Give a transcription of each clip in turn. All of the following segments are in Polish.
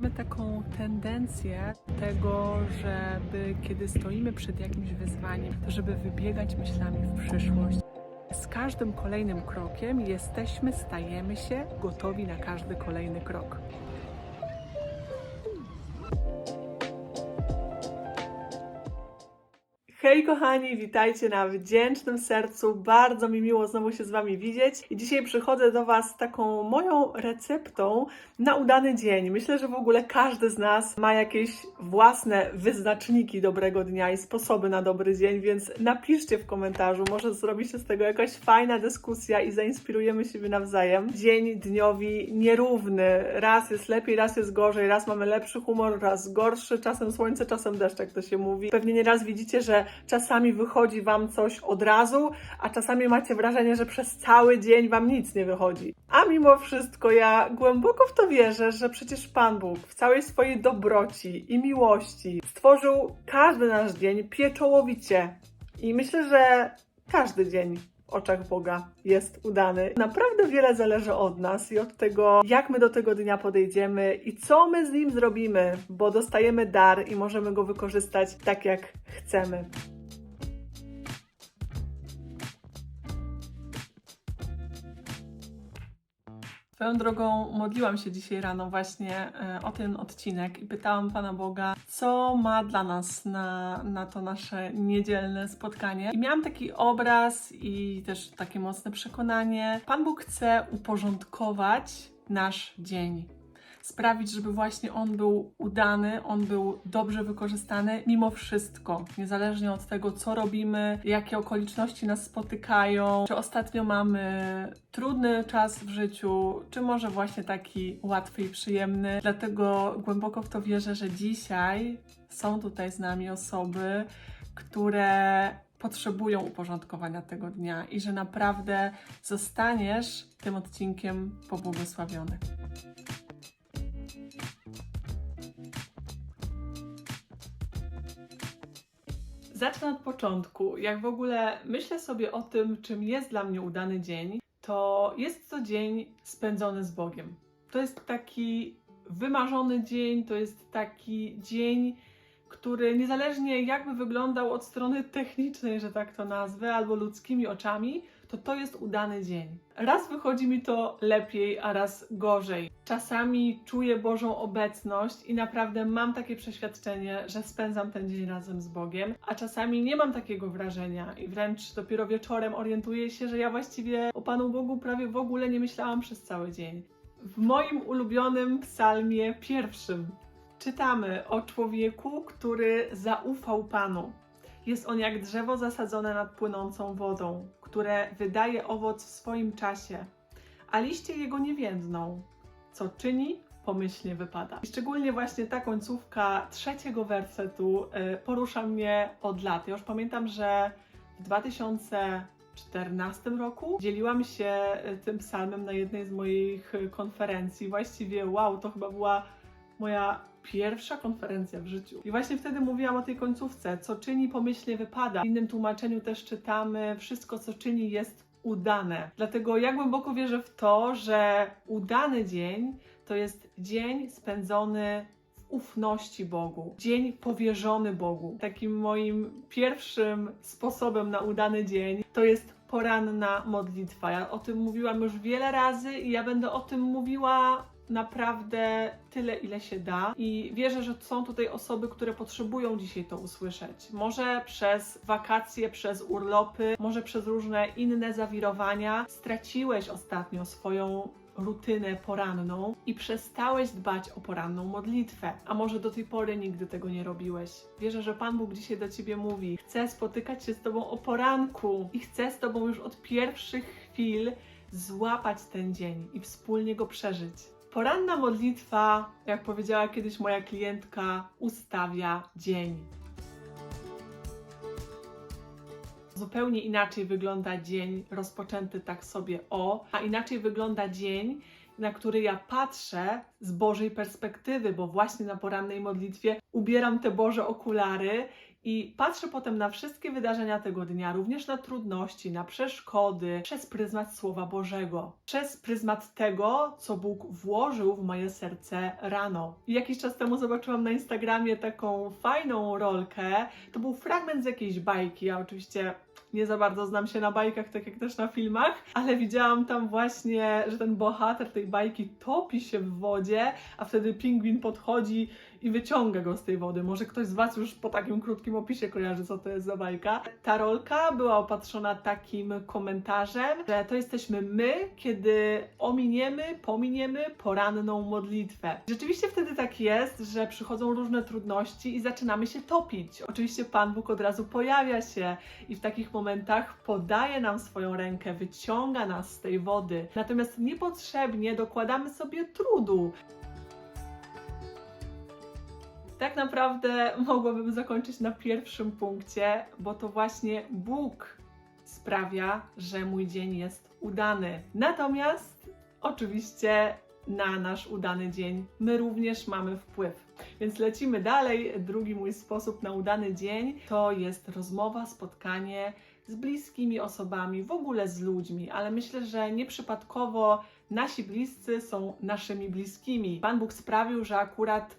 Mamy taką tendencję tego, żeby kiedy stoimy przed jakimś wyzwaniem, to żeby wybiegać myślami w przyszłość. Z każdym kolejnym krokiem jesteśmy, stajemy się gotowi na każdy kolejny krok. Hej kochani, witajcie na wdzięcznym sercu. Bardzo mi miło znowu się z Wami widzieć. I dzisiaj przychodzę do Was z taką moją receptą na udany dzień. Myślę, że w ogóle każdy z nas ma jakieś własne wyznaczniki dobrego dnia i sposoby na dobry dzień, więc napiszcie w komentarzu. Może zrobi się z tego jakaś fajna dyskusja i zainspirujemy siebie nawzajem. Dzień dniowi nierówny. Raz jest lepiej, raz jest gorzej, raz mamy lepszy humor, raz gorszy. Czasem słońce, czasem deszcz, jak to się mówi. Pewnie nieraz widzicie, że czasami wychodzi Wam coś od razu, a czasami macie wrażenie, że przez cały dzień Wam nic nie wychodzi. A mimo wszystko ja głęboko w to wierzę, że przecież Pan Bóg w całej swojej dobroci i miłości stworzył każdy nasz dzień pieczołowicie. I myślę, że każdy dzień w oczach Boga jest udany. Naprawdę wiele zależy od nas i od tego, jak my do tego dnia podejdziemy i co my z nim zrobimy, bo dostajemy dar i możemy go wykorzystać tak, jak chcemy. Swoją drogą modliłam się dzisiaj rano właśnie e, o ten odcinek i pytałam Pana Boga, co ma dla nas na, na to nasze niedzielne spotkanie. I miałam taki obraz i też takie mocne przekonanie. Pan Bóg chce uporządkować nasz dzień. Sprawić, żeby właśnie on był udany, on był dobrze wykorzystany mimo wszystko, niezależnie od tego, co robimy, jakie okoliczności nas spotykają, czy ostatnio mamy trudny czas w życiu, czy może właśnie taki łatwy i przyjemny. Dlatego głęboko w to wierzę, że dzisiaj są tutaj z nami osoby, które potrzebują uporządkowania tego dnia i że naprawdę zostaniesz tym odcinkiem pobłogosławiony. Zacznę od początku. Jak w ogóle myślę sobie o tym, czym jest dla mnie udany dzień, to jest to dzień spędzony z Bogiem. To jest taki wymarzony dzień, to jest taki dzień, który niezależnie jakby wyglądał od strony technicznej, że tak to nazwę, albo ludzkimi oczami, to to jest udany dzień. Raz wychodzi mi to lepiej, a raz gorzej. Czasami czuję Bożą obecność i naprawdę mam takie przeświadczenie, że spędzam ten dzień razem z Bogiem, a czasami nie mam takiego wrażenia i wręcz dopiero wieczorem orientuję się, że ja właściwie o Panu Bogu prawie w ogóle nie myślałam przez cały dzień. W moim ulubionym psalmie pierwszym czytamy o człowieku, który zaufał Panu. Jest on jak drzewo zasadzone nad płynącą wodą, które wydaje owoc w swoim czasie, a liście jego nie więdną. Co czyni, pomyślnie wypada. I szczególnie właśnie ta końcówka trzeciego wersetu y, porusza mnie od lat. Ja już pamiętam, że w 2014 roku dzieliłam się y, tym psalmem na jednej z moich y, konferencji. Właściwie, wow, to chyba była moja pierwsza konferencja w życiu. I właśnie wtedy mówiłam o tej końcówce, co czyni pomyślnie wypada. W innym tłumaczeniu też czytamy, wszystko co czyni jest udane. Dlatego ja głęboko wierzę w to, że udany dzień to jest dzień spędzony w ufności Bogu, dzień powierzony Bogu. Takim moim pierwszym sposobem na udany dzień to jest poranna modlitwa. Ja o tym mówiłam już wiele razy i ja będę o tym mówiła naprawdę tyle, ile się da. I wierzę, że są tutaj osoby, które potrzebują dzisiaj to usłyszeć. Może przez wakacje, przez urlopy, może przez różne inne zawirowania straciłeś ostatnio swoją rutynę poranną i przestałeś dbać o poranną modlitwę, a może do tej pory nigdy tego nie robiłeś. Wierzę, że Pan Bóg dzisiaj do Ciebie mówi: Chcę spotykać się z Tobą o poranku i chcę z Tobą już od pierwszych chwil złapać ten dzień i wspólnie go przeżyć. Poranna modlitwa, jak powiedziała kiedyś moja klientka, ustawia dzień. Zupełnie inaczej wygląda dzień rozpoczęty tak sobie o, a inaczej wygląda dzień, na który ja patrzę z Bożej perspektywy, bo właśnie na porannej modlitwie ubieram te Boże okulary I patrzę potem na wszystkie wydarzenia tego dnia, również na trudności, na przeszkody, przez pryzmat Słowa Bożego, przez pryzmat tego, co Bóg włożył w moje serce rano. I jakiś czas temu zobaczyłam na Instagramie taką fajną rolkę. To był fragment z jakiejś bajki. Ja oczywiście nie za bardzo znam się na bajkach, tak jak też na filmach, ale widziałam tam właśnie, że ten bohater tej bajki topi się w wodzie, a wtedy pingwin podchodzi i wyciąga go z tej wody. Może ktoś z Was już po takim krótkim opisie kojarzy, co to jest za bajka. Ta rolka była opatrzona takim komentarzem, że to jesteśmy my, kiedy ominiemy, pominiemy poranną modlitwę. Rzeczywiście wtedy tak jest, że przychodzą różne trudności i zaczynamy się topić. Oczywiście Pan Bóg od razu pojawia się i w takich momentach podaje nam swoją rękę, wyciąga nas z tej wody. Natomiast niepotrzebnie dokładamy sobie trudu. Tak naprawdę mogłabym zakończyć na pierwszym punkcie, bo to właśnie Bóg sprawia, że mój dzień jest udany. Natomiast oczywiście na nasz udany dzień my również mamy wpływ. Więc lecimy dalej. Drugi mój sposób na udany dzień to jest rozmowa, spotkanie z bliskimi osobami, w ogóle z ludźmi, ale myślę, że nieprzypadkowo nasi bliscy są naszymi bliskimi. Pan Bóg sprawił, że akurat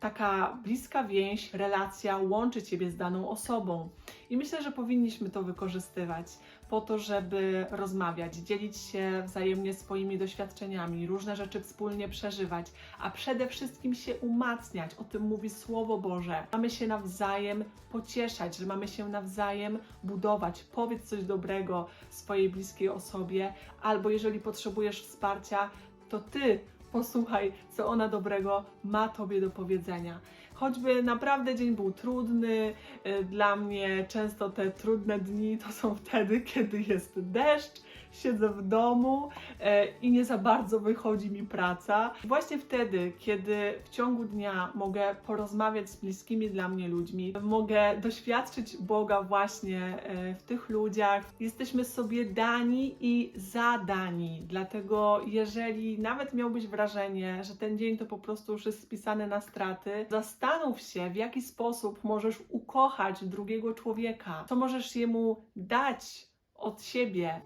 taka bliska więź, relacja łączy Ciebie z daną osobą. I myślę, że powinniśmy to wykorzystywać po to, żeby rozmawiać, dzielić się wzajemnie swoimi doświadczeniami, różne rzeczy wspólnie przeżywać, a przede wszystkim się umacniać. O tym mówi Słowo Boże. Mamy się nawzajem pocieszać, że mamy się nawzajem budować. Powiedz coś dobrego swojej bliskiej osobie, albo jeżeli potrzebujesz wsparcia, to Ty posłuchaj, co ona dobrego ma Tobie do powiedzenia. Choćby naprawdę dzień był trudny, y, dla mnie często te trudne dni to są wtedy, kiedy jest deszcz, siedzę w domu e, i nie za bardzo wychodzi mi praca. Właśnie wtedy, kiedy w ciągu dnia mogę porozmawiać z bliskimi dla mnie ludźmi, mogę doświadczyć Boga właśnie e, w tych ludziach. Jesteśmy sobie dani i zadani. Dlatego, jeżeli nawet miałbyś wrażenie, że ten dzień to po prostu już jest spisany na straty, zastanów się, w jaki sposób możesz ukochać drugiego człowieka, co możesz jemu dać od siebie.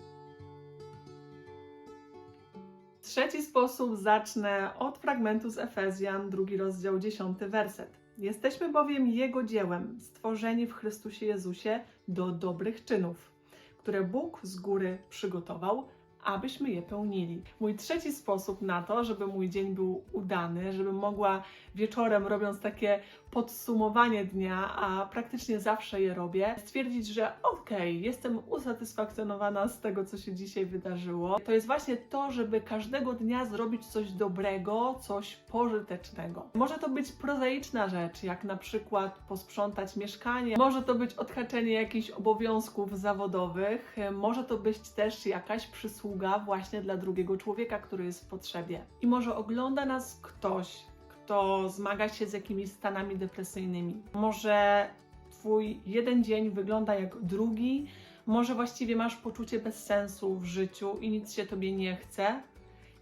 Trzeci sposób zacznę od fragmentu z Efezjan, drugi rozdział, dziesiąty werset. Jesteśmy bowiem Jego dziełem, stworzeni w Chrystusie Jezusie do dobrych czynów, które Bóg z góry przygotował, abyśmy je pełnili. Mój trzeci sposób na to, żeby mój dzień był udany, żebym mogła wieczorem, robiąc takie podsumowanie dnia, a praktycznie zawsze je robię, stwierdzić, że okej, jestem usatysfakcjonowana z tego, co się dzisiaj wydarzyło. To jest właśnie to, żeby każdego dnia zrobić coś dobrego, coś pożytecznego. Może to być prozaiczna rzecz, jak na przykład posprzątać mieszkanie, może to być odhaczenie jakichś obowiązków zawodowych, może to być też jakaś przysługa właśnie dla drugiego człowieka, który jest w potrzebie. I może ogląda nas ktoś, kto zmaga się z jakimiś stanami depresyjnymi. Może Twój jeden dzień wygląda jak drugi, może właściwie masz poczucie bezsensu w życiu i nic się Tobie nie chce.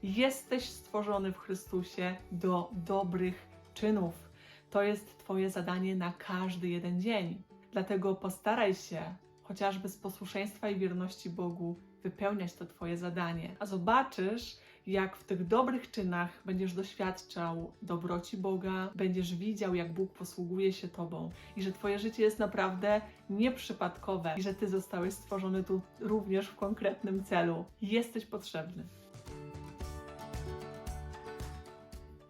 Jesteś stworzony w Chrystusie do dobrych czynów. To jest Twoje zadanie na każdy jeden dzień. Dlatego postaraj się, chociażby z posłuszeństwa i wierności Bogu, wypełniać to Twoje zadanie. A zobaczysz, jak w tych dobrych czynach będziesz doświadczał dobroci Boga, będziesz widział, jak Bóg posługuje się Tobą i że Twoje życie jest naprawdę nieprzypadkowe i że Ty zostałeś stworzony tu również w konkretnym celu. Jesteś potrzebny.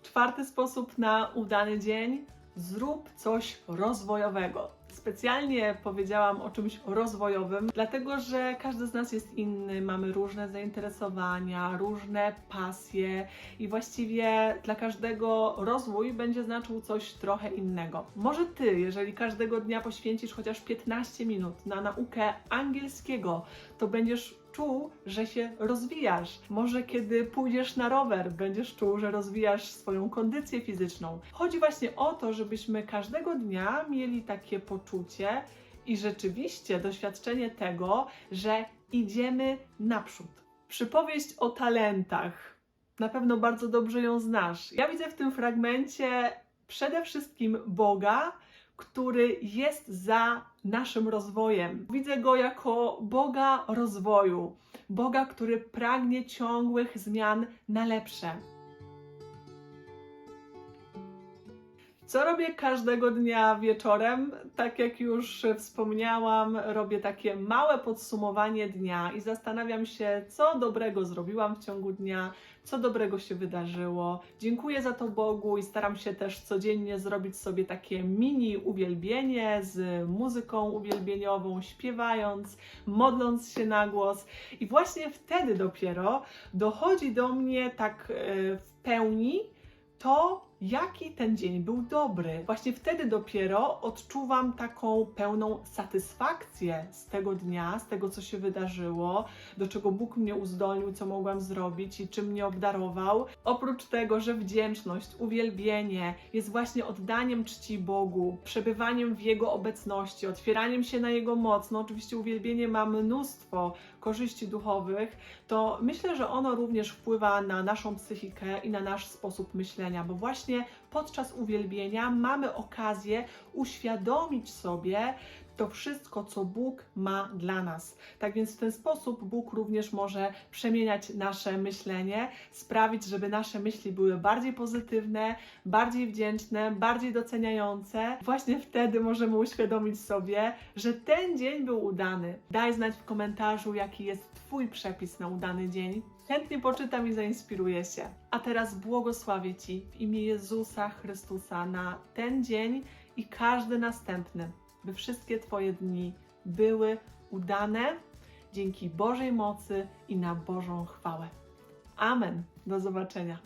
Czwarty sposób na udany dzień: zrób coś rozwojowego. Specjalnie powiedziałam o czymś rozwojowym, dlatego że każdy z nas jest inny, mamy różne zainteresowania, różne pasje i właściwie dla każdego rozwój będzie znaczył coś trochę innego. Może ty, jeżeli każdego dnia poświęcisz chociaż 15 minut na naukę angielskiego, to będziesz czuł, że się rozwijasz. Może kiedy pójdziesz na rower, będziesz czuł, że rozwijasz swoją kondycję fizyczną. Chodzi właśnie o to, żebyśmy każdego dnia mieli takie poczucie i rzeczywiście doświadczenie tego, że idziemy naprzód. Przypowieść o talentach. Na pewno bardzo dobrze ją znasz. Ja widzę w tym fragmencie przede wszystkim Boga, który jest za naszym rozwojem. Widzę go jako Boga rozwoju, Boga, który pragnie ciągłych zmian na lepsze. Co robię każdego dnia wieczorem? Tak jak już wspomniałam, robię takie małe podsumowanie dnia i zastanawiam się, co dobrego zrobiłam w ciągu dnia, co dobrego się wydarzyło. Dziękuję za to Bogu i staram się też codziennie zrobić sobie takie mini uwielbienie z muzyką uwielbieniową, śpiewając, modląc się na głos. I właśnie wtedy dopiero dochodzi do mnie tak e, w pełni to, jaki ten dzień był dobry. Właśnie wtedy dopiero odczuwam taką pełną satysfakcję z tego dnia, z tego, co się wydarzyło, do czego Bóg mnie uzdolnił, co mogłam zrobić i czym mnie obdarował. Oprócz tego, że wdzięczność, uwielbienie jest właśnie oddaniem czci Bogu, przebywaniem w Jego obecności, otwieraniem się na Jego moc. No, oczywiście uwielbienie ma mnóstwo korzyści duchowych, to myślę, że ono również wpływa na naszą psychikę i na nasz sposób myślenia, bo właśnie relacje, podczas uwielbienia mamy okazję uświadomić sobie to wszystko, co Bóg ma dla nas. Tak więc w ten sposób Bóg również może przemieniać nasze myślenie, sprawić, żeby nasze myśli były bardziej pozytywne, bardziej wdzięczne, bardziej doceniające. Właśnie wtedy możemy uświadomić sobie, że ten dzień był udany. Daj znać w komentarzu, jaki jest Twój przepis na udany dzień. Chętnie poczytam i zainspiruję się. A teraz błogosławię Ci w imię Jezusa Chrystusa na ten dzień i każdy następny, by wszystkie Twoje dni były udane dzięki Bożej mocy i na Bożą chwałę. Amen. Do zobaczenia.